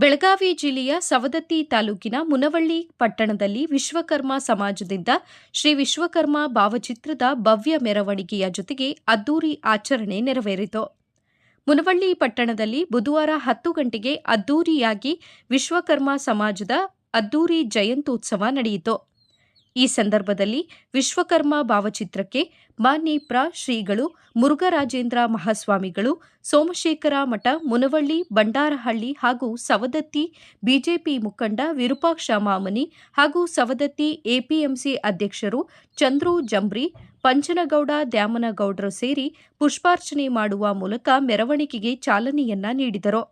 ಬೆಳಗಾವಿ ಜಿಲ್ಲೆಯ ಸವದತ್ತಿ ತಾಲೂಕಿನ ಮುನವಳ್ಳಿ ಪಟ್ಟಣದಲ್ಲಿ ವಿಶ್ವಕರ್ಮ ಸಮಾಜದಿಂದ ಶ್ರೀ ವಿಶ್ವಕರ್ಮ ಭಾವಚಿತ್ರದ ಭವ್ಯ ಮೆರವಣಿಗೆಯ ಜೊತೆಗೆ ಅದ್ದೂರಿ ಆಚರಣೆ ನೆರವೇರಿತು. ಮುನವಳ್ಳಿ ಪಟ್ಟಣದಲ್ಲಿ ಬುಧವಾರ ಹತ್ತು ಗಂಟೆಗೆ ಅದ್ದೂರಿಯಾಗಿ ವಿಶ್ವಕರ್ಮ ಸಮಾಜದ ಅದ್ದೂರಿ ಜಯಂತ್ಯೋತ್ಸವ ನಡೆಯಿತು. ಈ ಸಂದರ್ಭದಲ್ಲಿ ವಿಶ್ವಕರ್ಮ ಭಾವಚಿತ್ರಕ್ಕೆ ಮಾನ್ಯಪ್ರ ಶ್ರೀಗಳು ಮುರುಘರಾಜೇಂದ್ರ ಮಹಾಸ್ವಾಮಿಗಳು, ಸೋಮಶೇಖರ ಮಠ, ಮುನವಳ್ಳಿ ಬಂಡಾರಹಳ್ಳಿ ಹಾಗೂ ಸವದತ್ತಿ ಬಿಜೆಪಿ ಮುಖಂಡ ವಿರೂಪಾಕ್ಷ ಮಾಮನಿ ಹಾಗೂ ಸವದತ್ತಿ ಎಪಿಎಂಸಿ ಅಧ್ಯಕ್ಷರು ಚಂದ್ರು ಜಂಬ್ರಿ, ಪಂಚನಗೌಡ ದ್ಯಾಮನಗೌಡರು ಸೇರಿ ಪುಷ್ಪಾರ್ಚನೆ ಮಾಡುವ ಮೂಲಕ ಮೆರವಣಿಗೆಗೆ ಚಾಲನೆಯನ್ನ ನೀಡಿದರು.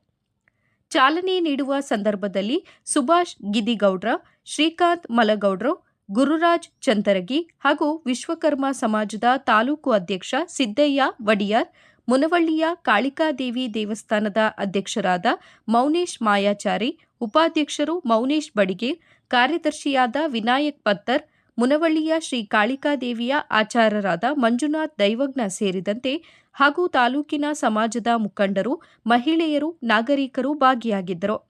ಚಾಲನೆ ನೀಡುವ ಸಂದರ್ಭದಲ್ಲಿ ಸುಭಾಷ್ ಗಿದಿಗೌಡ್ರ, ಶ್ರೀಕಾಂತ್ ಮಲಗೌಡ್ರು ಗುರುರಾಜ್ ಚಂದರಗಿ ಹಾಗೂ ವಿಶ್ವಕರ್ಮ ಸಮಾಜದ ತಾಲೂಕು ಅಧ್ಯಕ್ಷ ಸಿದ್ದಯ್ಯ ವಡಿಯಾರ್, ಮುನವಳ್ಳಿಯ ಕಾಳಿಕಾದೇವಿ ದೇವಸ್ಥಾನದ ಅಧ್ಯಕ್ಷರಾದ ಮೌನೇಶ್ ಮಾಯಾಚಾರಿ, ಉಪಾಧ್ಯಕ್ಷರು ಮೌನೇಶ್ ಬಡಿಗೇರ್ ಕಾರ್ಯದರ್ಶಿಯಾದ ವಿನಾಯಕ್ ಪತ್ತರ್, ಮುನವಳ್ಳಿಯ ಶ್ರೀ ಕಾಳಿಕಾದೇವಿಯ ಆಚಾರ್ಯರಾದ ಮಂಜುನಾಥ್ ದೈವಜ್ಞ ಸೇರಿದಂತೆ ಹಾಗೂ ತಾಲೂಕಿನ ಸಮಾಜದ ಮುಖಂಡರು, ಮಹಿಳೆಯರು, ನಾಗರಿಕರು ಭಾಗಿಯಾಗಿದ್ದರು.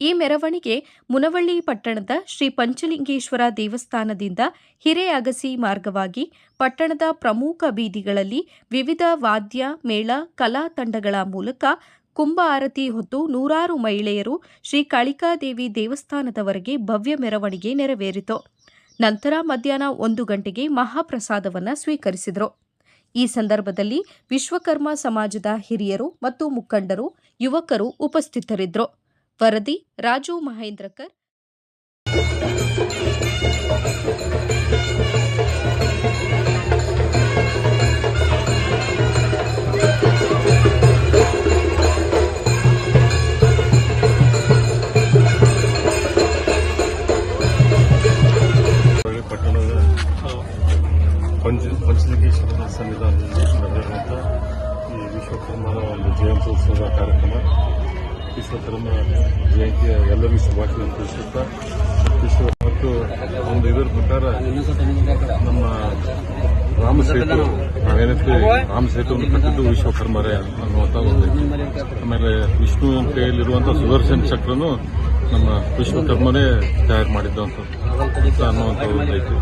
ಈ ಮೆರವಣಿಗೆ ಮುನವಳ್ಳಿ ಪಟ್ಟಣದ ಶ್ರೀ ಪಂಚಲಿಂಗೇಶ್ವರ ದೇವಸ್ಥಾನದಿಂದ ಹಿರೇಅಗಸಿ ಮಾರ್ಗವಾಗಿ ಪಟ್ಟಣದ ಪ್ರಮುಖ ಬೀದಿಗಳಲ್ಲಿ ವಿವಿಧ ವಾದ್ಯ, ಮೇಳ, ಕಲಾ ತಂಡಗಳ ಮೂಲಕ ಕುಂಭ ಆರತಿ ಹೊತ್ತು ನೂರಾರು ಮಹಿಳೆಯರು ಶ್ರೀ ಕಾಳಿಕಾದೇವಿ ದೇವಸ್ಥಾನದವರೆಗೆ ಭವ್ಯ ಮೆರವಣಿಗೆ ನೆರವೇರಿತು. ನಂತರ ಮಧ್ಯಾಹ್ನ ಒಂದು ಗಂಟೆಗೆ ಮಹಾಪ್ರಸಾದವನ್ನು ಸ್ವೀಕರಿಸಿದರು. ಈ ಸಂದರ್ಭದಲ್ಲಿ ವಿಶ್ವಕರ್ಮ ಸಮಾಜದ ಹಿರಿಯರು ಮತ್ತು ಮುಖಂಡರು, ಯುವಕರು ಉಪಸ್ಥಿತರಿದ್ದರು ವರದಿ ರಾಜು ಮಹೇಂದ್ರಕರ್. ಪಟ್ಟಣದ ಪಂಚ ಸನ್ನಿಧಾನದಲ್ಲಿ ನಡೆದಿರುವಂಥ ಈ ವಿಶ್ವಕರ್ಮರ ಒಂದು ಜಯಂತ್ಯೋತ್ಸವ ಕಾರ್ಯಕ್ರಮ. ವಿಶ್ವಕರ್ಮ ಜಯಂತಿಯ ಎಲ್ಲರಿಗೂ ಶುಭಾಶಯ ತಿಳಿಸುತ್ತಾ ಮತ್ತು ಒಂದು ಇದರ ಪ್ರಕಾರ ನಮ್ಮ ರಾಮ ಸೇತು ನಾವೇನಂತೀವಿ ರಾಮ ಸೇತುವನ್ನು ಕಟ್ಟಿದ್ದು ವಿಶ್ವಕರ್ಮರೇ ಅನ್ನುವಂಥ ಒಂದು. ಆಮೇಲೆ ವಿಷ್ಣು ಕೈಯಲ್ಲಿರುವಂಥ ಸುದರ್ಶನ್ ಚಕ್ರನು ನಮ್ಮ ವಿಶ್ವಕರ್ಮನೇ ತಯಾರು ಮಾಡಿದ್ದಂಥ ಅನ್ನುವಂಥ ಒಂದು ಐತಿ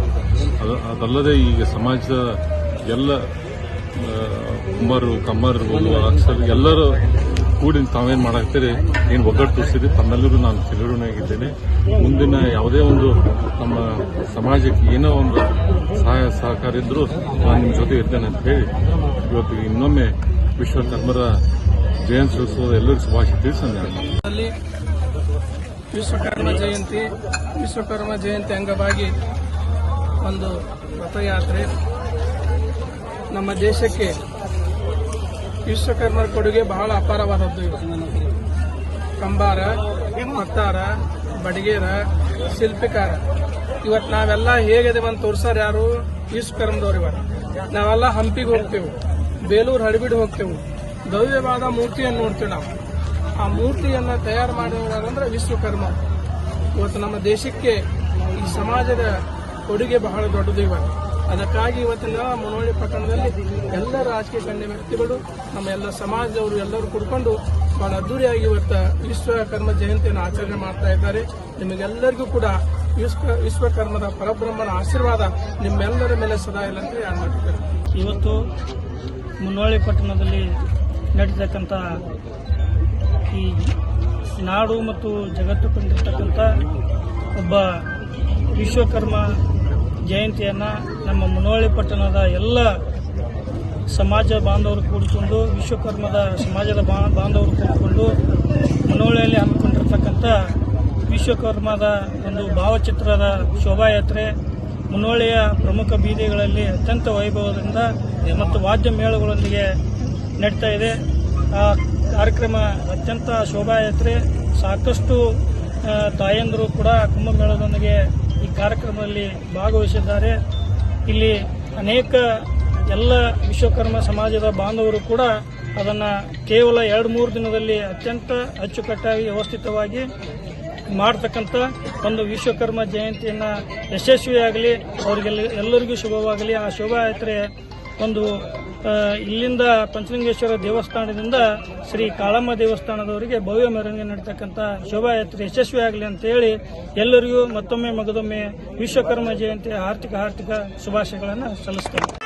ಅದು ಅದಲ್ಲದೆ ಈಗ ಸಮಾಜದ ಎಲ್ಲ ಆ, ಕಮ್ಮರ್ ಅಕ್ಷರ ಎಲ್ಲರೂ ಕೂಡಿ ತಾವೇನು ಮಾಡಾಕ್ತೀರಿ? ಏನು ಒಗ್ಗಟ್ಟು ತೋರಿಸಿರಿ ತಮ್ಮೆಲ್ಲರೂ ನಾನು ಚಿರಋಣಿಯಾಗಿದ್ದೇನೆ ಮುಂದಿನ ಯಾವುದೇ ಒಂದು ನಮ್ಮ ಸಮಾಜಕ್ಕೆ ಏನೋ ಒಂದು ಸಹಾಯ ಸಹಕಾರ ಇದ್ದರೂ ನಾನು ನಿಮ್ಮ ಜೊತೆ ಇರ್ತೇನೆ ಅಂತ ಹೇಳಿ ಇವತ್ತು ಇನ್ನೊಮ್ಮೆ ವಿಶ್ವಕರ್ಮರ ಜಯಂತ್ಯೋತ್ಸವದ ಎಲ್ಲರಿಗೂ ಶುಭಾಶಯ ತಿಳಿಸಿ ವಿಶ್ವಕರ್ಮ ಜಯಂತಿ ವಿಶ್ವಕರ್ಮ ಜಯಂತಿ ಅಂಗವಾಗಿ ಒಂದು ರಥಯಾತ್ರೆ ನಮ್ಮ ದೇಶಕ್ಕೆ ವಿಶ್ವಕರ್ಮರ ಕೊಡುಗೆ ಬಹಳ ಅಪಾರವಾದದ್ದು. ಕಂಬಾರ, ಮತ್ತಾರ, ಬಡಿಗೇರ, ಶಿಲ್ಪಿಕಾರ. ಇವತ್ತು ನಾವೆಲ್ಲ ಹೇಗಿದೆ ಅಂತ ತೋರ್ಸಾರ ಯಾರು? ವಿಶ್ವಕರ್ಮದವ್ರು ಇವರು ನಾವೆಲ್ಲ ಹಂಪಿಗೆ ಹೋಗ್ತೇವೆ. ಬೇಲೂರು ಹಡಬಿಡ್ ಹೋಗ್ತೇವೆ. ಭವ್ಯವಾದ ಮೂರ್ತಿಯನ್ನು ನೋಡ್ತೇವೆ ನಾವು. ಆ ಮೂರ್ತಿಯನ್ನ ತಯಾರು ಮಾಡಿದವರಂದ್ರೆ ವಿಶ್ವಕರ್ಮ. ಇವತ್ತು ನಮ್ಮ ದೇಶಕ್ಕೆ ಈ ಸಮಾಜದ ಕೊಡುಗೆ ಬಹಳ ದೊಡ್ಡದು ಇವಾಗ. ಅದಕ್ಕಾಗಿ ಇವತ್ತಿನ ಮುನೋಳಿ ಪಟ್ಟಣದಲ್ಲಿ ಎಲ್ಲ ರಾಜಕೀಯ ಗಣ್ಯ ವ್ಯಕ್ತಿಗಳು, ನಮ್ಮ ಎಲ್ಲ ಸಮಾಜದವರು ಎಲ್ಲರೂ ಕುಡ್ಕೊಂಡು ಬಹಳ ಅದ್ದೂರಿಯಾಗಿ ಇವತ್ತು ವಿಶ್ವಕರ್ಮ ಜಯಂತಿಯನ್ನು ಆಚರಣೆ ಮಾಡ್ತಾ ಇದ್ದಾರೆ. ನಿಮಗೆಲ್ಲರಿಗೂ ಕೂಡ ವಿಶ್ವ ವಿಶ್ವಕರ್ಮದ ಪರಬ್ರಹ್ಮನ ಆಶೀರ್ವಾದ ನಿಮ್ಮೆಲ್ಲರ ಮೇಲೆ ಸದಾ ಇಲ್ಲ ಅಂತ ಮಾಡ್ತಿದ್ದಾರೆ ಇವತ್ತು ಮುನ್ನೋಳಿ ಪಟ್ಟಣದಲ್ಲಿ ನಡೀತಕ್ಕಂಥ ಈ ನಾಡು ಮತ್ತು ಜಗತ್ತು ಕಂಡಿರ್ತಕ್ಕಂಥ ಒಬ್ಬ ವಿಶ್ವಕರ್ಮ ಜಯಂತಿಯನ್ನು ನಮ್ಮ ಮುನ್ನೋಳಿ ಪಟ್ಟಣದ ಎಲ್ಲ ಸಮಾಜ ಬಾಂಧವರು ಕೂಡಿಕೊಂಡು, ವಿಶ್ವಕರ್ಮದ ಸಮಾಜದ ಬಾ- ಬಾಂಧವರು ಕೂಡಿಕೊಂಡು ಮುನವಳ್ಳಿಯಲ್ಲಿ ಹಮ್ಮಿಕೊಂಡಿರ್ತಕ್ಕಂಥ ವಿಶ್ವಕರ್ಮದ ಒಂದು ಭಾವಚಿತ್ರದ ಶೋಭಾಯಾತ್ರೆ ಮುನ್ನೋಳಿಯ ಪ್ರಮುಖ ಬೀದಿಗಳಲ್ಲಿ ಅತ್ಯಂತ ವೈಭವದಿಂದ ಮತ್ತು ವಾದ್ಯ ಮೇಳಗಳೊಂದಿಗೆ ನಡೀತಾ ಇದೆ. ಆ ಕಾರ್ಯಕ್ರಮ ಅತ್ಯಂತ ಶೋಭಾಯಾತ್ರೆ. ಸಾಕಷ್ಟು ತಾಯಂದರು ಕೂಡ ಕುಂಭಮೇಳದೊಂದಿಗೆ ಕಾರ್ಯಕ್ರಮದಲ್ಲಿ ಭಾಗವಹಿಸಿದ್ದಾರೆ. ಇಲ್ಲಿ ಅನೇಕ ಎಲ್ಲ ವಿಶ್ವಕರ್ಮ ಸಮಾಜದ ಬಾಂಧವರು ಕೂಡ ಅದನ್ನು ಕೇವಲ ಎರಡು ಮೂರು ದಿನದಲ್ಲಿ ಅತ್ಯಂತ ಅಚ್ಚುಕಟ್ಟಾಗಿ ವ್ಯವಸ್ಥಿತವಾಗಿ ಮಾಡ್ತಕ್ಕಂಥ ಒಂದು ವಿಶ್ವಕರ್ಮ ಜಯಂತಿಯನ್ನು ಯಶಸ್ವಿಯಾಗಲಿ, ಅವರಿಗೆಲ್ಲ ಎಲ್ಲರಿಗೂ ಶುಭವಾಗಲಿ. ಆ ಶೋಭಾಯಾತ್ರೆ ಒಂದು ಇಲ್ಲಿಂದ ಪಂಚಲಿಂಗೇಶ್ವರ ದೇವಸ್ಥಾನದಿಂದ ಶ್ರೀ ಕಾಳಮ್ಮ ದೇವಸ್ಥಾನದವರಿಗೆ ಭವ್ಯ ಮೆರವಣಿಗೆ ನಡೀತಕ್ಕಂಥ ಶೋಭಾಯಾತ್ರೆ ಯಶಸ್ವಿ ಆಗಲಿ ಅಂತೇಳಿ ಎಲ್ಲರಿಗೂ ಮತ್ತೊಮ್ಮೆ ಮಗದೊಮ್ಮೆ ವಿಶ್ವಕರ್ಮ ಜಯಂತಿಯ ಆರ್ಥಿಕ ಆರ್ಥಿಕ ಶುಭಾಶಯಗಳನ್ನು ಸಲ್ಲಿಸ್ತೇನೆ.